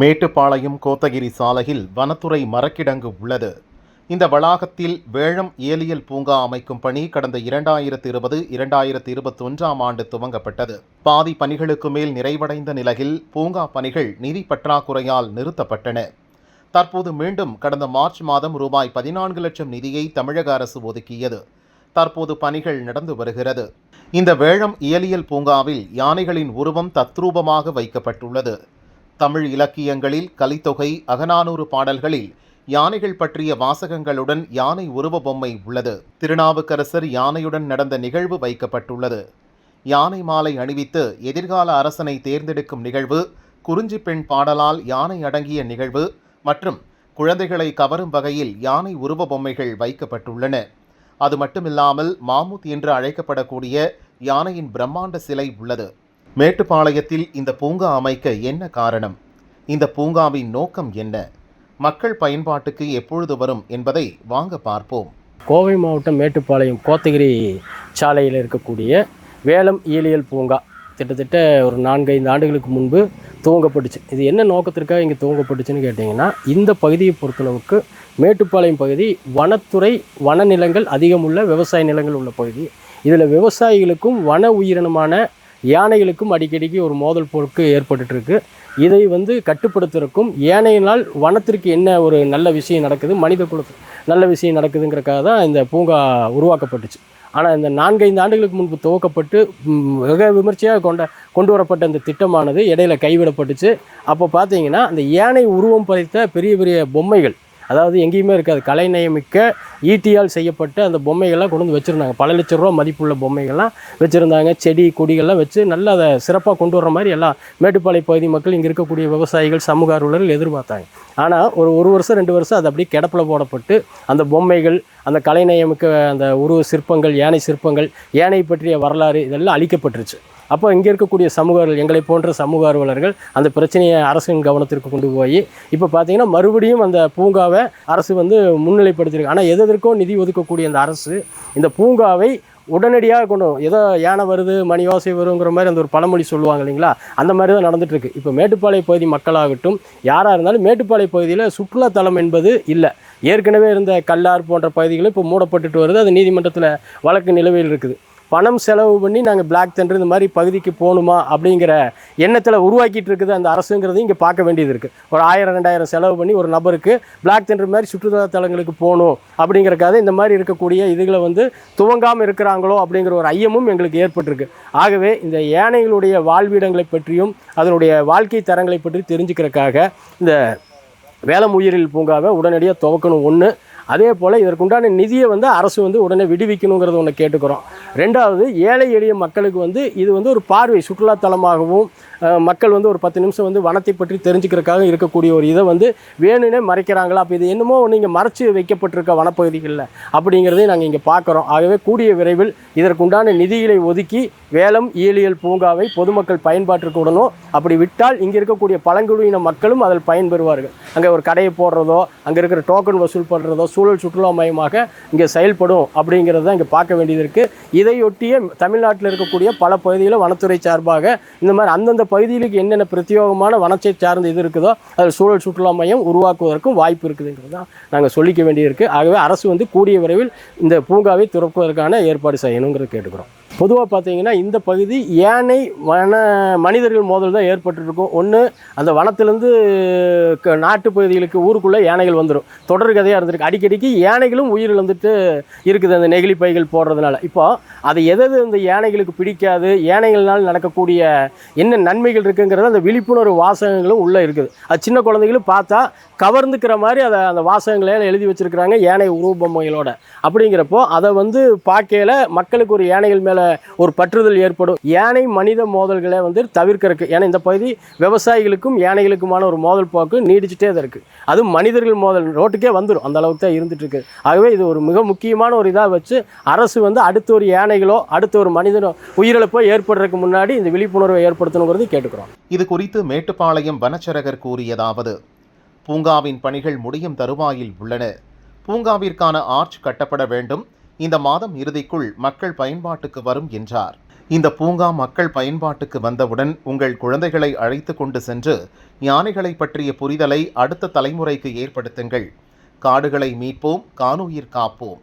மேட்டுப்பாளையம் கோத்தகிரி சாலையில் வனத்துறை மரக்கிடங்கு உள்ளது. இந்த வளாகத்தில் வேழம் ஏலியல் பூங்கா அமைக்கும் பணி கடந்த இரண்டாயிரத்தி இருபது இரண்டாயிரத்து இருபத்தொன்றாம் ஆண்டு துவங்கப்பட்டது. பாதி பணிகளுக்கு மேல் நிறைவடைந்த நிலையில் பூங்கா பணிகள் நிதி பற்றாக்குறையால் நிறுத்தப்பட்டன. தற்போது மீண்டும் கடந்த மார்ச் மாதம் ரூபாய் பதினான்கு லட்சம் நிதியை தமிழக அரசு ஒதுக்கியது. தற்போது பணிகள் நடந்து வருகிறது. இந்த வேழம் இயலியல் பூங்காவில் யானைகளின் உருவம் தத்ரூபமாக வைக்கப்பட்டுள்ளது. தமிழ் இலக்கியங்களில் கலித்தொகை அகநானூறு பாடல்களில் யானைகள் பற்றிய வாசகங்களுடன் யானை உருவ பொம்மை உள்ளது. திருநாவுக்கரசர் யானையுடன் நடந்த நிகழ்வு வைக்கப்பட்டுள்ளது. யானை மாலை அணிவித்து எதிர்கால அரசனை தேர்ந்தெடுக்கும் நிகழ்வு குறிஞ்சி பெண் பாடலால் யானை அடங்கிய நிகழ்வு மற்றும் குழந்தைகளை கவரும் வகையில் யானை உருவ பொம்மைகள் வைக்கப்பட்டுள்ளன. அது மட்டுமில்லாமல் மாமுத் என்று அழைக்கப்படக்கூடிய யானையின் பிரம்மாண்ட சிலை உள்ளது. மேட்டுப்பாளையத்தில் இந்த பூங்கா அமைக்க என்ன காரணம்? இந்த பூங்காவின் நோக்கம் என்ன? மக்கள் பயன்பாட்டுக்கு எப்பொழுது வரும் என்பதை வாங்க பார்ப்போம். கோவை மாவட்டம் மேட்டுப்பாளையம் கோத்தகிரி சாலையில் இருக்கக்கூடிய வேலம் இயலியல் பூங்கா. கிட்டத்தட்ட ஒரு நான்கு ஐந்து ஆண்டுகளுக்கு முன்பு துவங்கப்பட்டுச்சு. இது என்ன நோக்கத்திற்காக இங்கே துவங்கப்பட்டுச்சுன்னு கேட்டிங்கன்னா இந்த பகுதியை பொறுத்தளவுக்கு மேட்டுப்பாளையம் பகுதி வனத்துறை வனநிலங்கள் அதிகமுள்ள விவசாய நிலங்கள் உள்ள பகுதி. இதில் விவசாயிகளுக்கும் வன உயிரினமான யானைகளுக்கும் அடிக்கடிக்கு ஒரு மோதல் போக்கு ஏற்பட்டுருக்கு இதை வந்து கட்டுப்படுத்துறதுக்கும் ஏனையினால் வனத்திற்கு என்ன ஒரு நல்ல விஷயம் நடக்குது மனித குலத்துக்கு நல்ல விஷயம் நடக்குதுங்கிறக்காக தான் இந்த பூங்கா உருவாக்கப்பட்டுச்சு. ஆனால் இந்த நான்கைந்து ஆண்டுகளுக்கு முன்பு துவக்கப்பட்டு மிக விமர்சையாக கொண்ட கொண்டு வரப்பட்ட இந்த திட்டமானது இடையில கைவிடப்பட்டுச்சு. அப்போ பார்த்தீங்கன்னா அந்த யானை உருவம் பதித்த பெரிய பெரிய பொம்மைகள் அதாவது எங்கேயுமே இருக்காது. கலைநயமிக்க ஈட்டியால் செய்யப்பட்ட அந்த பொம்மைகள்லாம் கொண்டு வந்து வச்சுருந்தாங்க. பல லட்ச ரூபா மதிப்புள்ள பொம்மைகள்லாம் வச்சுருந்தாங்க. செடி கொடிகள்லாம் வச்சு நல்லா அதை சிறப்பாக கொண்டு வர்ற மாதிரி எல்லாம் மேட்டுப்பாளைய பகுதி மக்கள் இங்கே இருக்கக்கூடிய விவசாயிகள் சமூக ஆர்வலர்கள் எதிர்பார்த்தாங்க. ஆனால் ஒரு ஒரு வருஷம் ரெண்டு வருஷம் அது அப்படியே கிடப்பில் போடப்பட்டு அந்த பொம்மைகள் அந்த கலைநயமிக்க அந்த உருவ சிற்பங்கள் யானை சிற்பங்கள் யானை பற்றிய வரலாறு இதெல்லாம் அழிக்கப்பட்டுருச்சு. அப்போ இங்கே இருக்கக்கூடிய சமூகர்கள் எங்களை போன்ற சமூக ஆர்வலர்கள் அந்த பிரச்சனையை அரசின் கவனத்திற்கு கொண்டு போய் இப்போ பார்த்தீங்கன்னா மறுபடியும் அந்த பூங்காவை அரசு வந்து முன்னிலைப்படுத்தியிருக்கு. ஆனால் எதற்கோ நிதி ஒதுக்கக்கூடிய அந்த அரசு இந்த பூங்காவை உடனடியாக கொண்டு ஏதோ யானை வருது மணி ஓசை வருங்கிற மாதிரி அந்த ஒரு பழமொழி சொல்லுவாங்க இல்லைங்களா? அந்த மாதிரி தான் நடந்துட்டு இப்போ மேட்டுப்பாளைய பகுதி மக்களாகட்டும் யாராக இருந்தாலும் மேட்டுப்பாளைய பகுதியில் சுற்றுலாத்தலம் என்பது இல்லை. ஏற்கனவே இருந்த கல்லார் போன்ற பகுதிகளும் இப்போ மூடப்பட்டுட்டு வருது. அது நீதிமன்றத்தில் வழக்கு நிலுவையில் இருக்குது. பணம் செலவு பண்ணி நாங்கள் பிளாக் தண்டர் இந்த மாதிரி பகுதிக்கு போகணுமா அப்படிங்கிற எண்ணத்தில் உருவாக்கிட்டு இருக்குது அந்த அரசுங்கிறதையும் இங்கே பார்க்க வேண்டியது இருக்குது ஒரு ஆயிரம் ரெண்டாயிரம் செலவு பண்ணி ஒரு நபருக்கு பிளாக் தண்டர் மாதிரி சுற்றுலா தலங்களுக்கு போகணும் அப்படிங்கிறக்காக இந்த மாதிரி இருக்கக்கூடிய இதுகளை வந்து துவங்காமல் இருக்கிறாங்களோ அப்படிங்கிற ஒரு ஐயமும் எங்களுக்கு ஏற்பட்டிருக்கு. ஆகவே இந்த யானைகளுடைய வாழ்விடங்களை பற்றியும் அதனுடைய வாழ்க்கை தரங்களை பற்றி தெரிஞ்சுக்கிறக்காக இந்த வேலம் உயிரில் பூங்காவை உடனடியாக துவக்கணும். ஒன்று அதே போல் இதற்குண்டான நிதியை வந்து அரசு வந்து உடனே விடுவிக்கணுங்கிறத ஒன்று கேட்டுக்கிறோம். ரெண்டாவது ஏழை எளிய மக்களுக்கு வந்து இது வந்து ஒரு பார்வை சுற்றுலாத்தலமாகவும் மக்கள் வந்து ஒரு பத்து நிமிஷம் வந்து வனத்தை பற்றி தெரிஞ்சுக்கிறதுக்காக இருக்கக்கூடிய ஒரு இதை வந்து வேணும்னே மறைக்கிறாங்களா? அப்போ இது என்னமோ ஒன்று இங்கே மறைச்சு வைக்கப்பட்டிருக்க வனப்பகுதிகளில் அப்படிங்கிறதையும் நாங்கள் இங்கே பார்க்குறோம். ஆகவே கூடிய விரைவில் இதற்குண்டான நிதிகளை ஒதுக்கி வேலம் இயலியல் பூங்காவை பொதுமக்கள் பயன்பாட்டிற்கு உடனும் அப்படி விட்டால் இங்கே இருக்கக்கூடிய பழங்குடியின மக்களும் அதில் பயன்பெறுவார்கள். அங்கே ஒரு கடையை போடுறதோ அங்கே இருக்கிற டோக்கன் வசூல் பண்ணுறதோ சூழல் சுற்றுலா மையமாக இங்கே செயல்படும் அப்படிங்கிறத தான் இங்கே பார்க்க வேண்டியது இருக்குது இதையொட்டிய தமிழ்நாட்டில் இருக்கக்கூடிய பல பகுதியில் வனத்துறை சார்பாக இந்த மாதிரி அந்தந்த பகுதிகளுக்கு என்னென்ன பிரத்யோகமான வனத்தை சார்ந்த இது இருக்குதோ அதில் சூழல் சுற்றுலா மையம் உருவாக்குவதற்கும் வாய்ப்பு இருக்குதுங்கிறது தான் நாங்கள் சொல்லிக்க வேண்டியிருக்கு ஆகவே அரசு வந்து கூடிய விரைவில் இந்த பூங்காவை திறப்பதற்கான ஏற்பாடு செய்யணுங்கிறது கேட்டுக்கிறோம். பொதுவாக பார்த்தீங்கன்னா இந்த பகுதி யானை வன மனிதர்கள் மோதல் தான் ஏற்பட்டுருக்கும். ஒன்று அந்த வனத்திலேருந்து க- நாட்டு பகுதிகளுக்கு ஊருக்குள்ளே யானைகள் வந்துடும் தொடர் கதையாக இருந்திருக்கு. அடிக்கடிக்கு யானைகளும் உயிர் இழந்துட்டு இருக்குது அந்த நெகிழி பைகள் போடுறதுனால. இப்போ அது எதது இந்த அந்த யானைகளுக்கு பிடிக்காது யானைகள்னால் நடக்கக்கூடிய என்ன நன்மைகள் இருக்குங்கிறது அந்த விழிப்புணர்வு வாசகங்களும் உள்ளே இருக்குது. அது சின்ன குழந்தைகளும் பார்த்தா கவர்ந்துக்கிற மாதிரி அதை அந்த வாசகங்களே எழுதி வச்சுருக்கிறாங்க யானை உருவ பொம்மைகளோட. அப்படிங்கிறப்போ அதை வந்து பார்க்கையில மக்களுக்கு ஒரு யானைகள் மேலே ஒரு பற்றுதல் ஏற்படும். யானை மனித மோதல்களை வந்து தவிர்க்கறதுக்கு ஏன்னா இந்த பகுதி விவசாயிகளுக்கும் யானைகளுக்குமான ஒரு மோதல் போக்கு நீடிச்சுட்டே தான் இருக்குது அதுவும் மனிதர்கள் மோதல் ரோட்டுக்கே வந்துடும் அந்த அளவுக்கு தான் இருந்துட்டு ஆகவே இது ஒரு மிக முக்கியமான ஒரு இதாக வச்சு அரசு வந்து அடுத்த ஒரு யானைகளோ அடுத்த ஒரு மனிதனோ உயிரிழப்போ ஏற்படுறதுக்கு முன்னாடி இந்த விழிப்புணர்வை ஏற்படுத்தணுங்கிறது கேட்டுக்கிறோம். இது குறித்து மேட்டுப்பாளையம் வனச்சரகர் கூறியதாவது பூங்காவின் பணிகள் முடியும் தருவாயில் உள்ளன. பூங்காவிற்கான ஆர்ச் கட்டப்பட வேண்டும். இந்த மாதம் இறுதிக்குள் மக்கள் பயன்பாட்டுக்கு வரும் என்றார். இந்த பூங்கா மக்கள் பயன்பாட்டுக்கு வந்தவுடன் உங்கள் குழந்தைகளை அழைத்து கொண்டு சென்று யானைகளை பற்றிய புரிதலை அடுத்த தலைமுறைக்கு ஏற்படுத்துங்கள். காடுகளை மீட்போம் காணுயிர் காப்போம்.